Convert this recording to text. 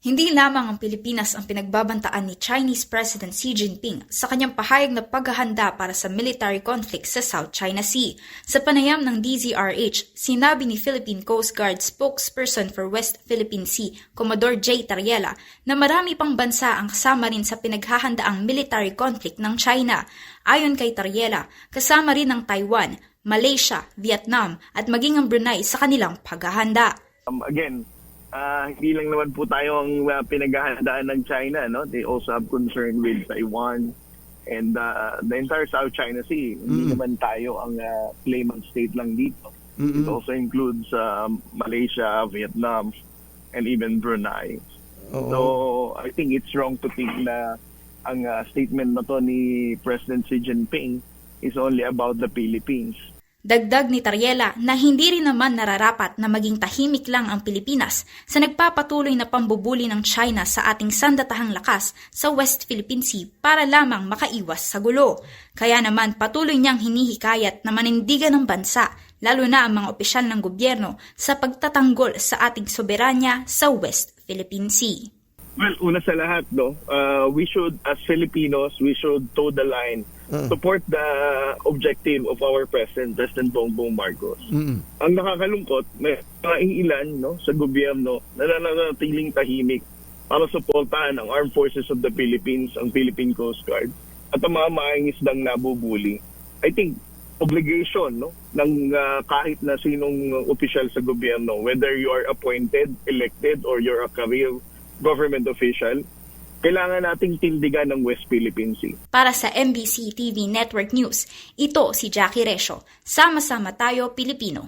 Hindi lamang ang Pilipinas ang pinagbabantaan ni Chinese President Xi Jinping sa kanyang pahayag na paghahanda para sa military conflict sa South China Sea. Sa panayam ng DZRH, sinabi ni Philippine Coast Guard spokesperson for West Philippine Sea, Commodore J. Tariela, na marami pang bansa ang kasama rin sa pinaghahandaang military conflict ng China. Ayon kay Tariela, kasama rin ang Taiwan, Malaysia, Vietnam at maging ang Brunei sa kanilang paghahanda. Um, again, ah, hindi lang naman po tayo ang uh, pinaghahandaan ng China. No? They also have concern with Taiwan and uh, the entire South China Sea. Hindi naman tayo ang uh, claimant state lang dito. It also includes um, Malaysia, Vietnam, and even Brunei. So I think it's wrong to think na ang uh, statement na to ni President Xi Jinping is only about the Philippines. Dagdag ni Tariela na hindi rin naman nararapat na maging tahimik lang ang Pilipinas sa nagpapatuloy na pambubuli ng China sa ating sandatahang lakas sa West Philippine Sea para lamang makaiwas sa gulo. Kaya naman patuloy niyang hinihikayat na manindigan ng bansa, lalo na ang mga opisyal ng gobyerno sa pagtatanggol sa ating soberanya sa West Philippine Sea. Well, una sa lahat, no, uh, we should, as Filipinos, we should toe the line, support the objective of our President, President Bongbong Marcos. Ang nakakalungkot, may mga ilan no, sa gobyerno na nananatiling tahimik para suportahan ang Armed Forces of the Philippines, ang Philippine Coast Guard, at ang mga maing isdang nabubuli. I think obligation no ng uh, kahit na sinong opisyal sa gobyerno whether you are appointed elected or you're a career government official kailangan nating tindigan ng West Philippine Sea Para sa MBC TV Network News, ito si Jackie Resyo. Sama-sama tayo, Pilipino.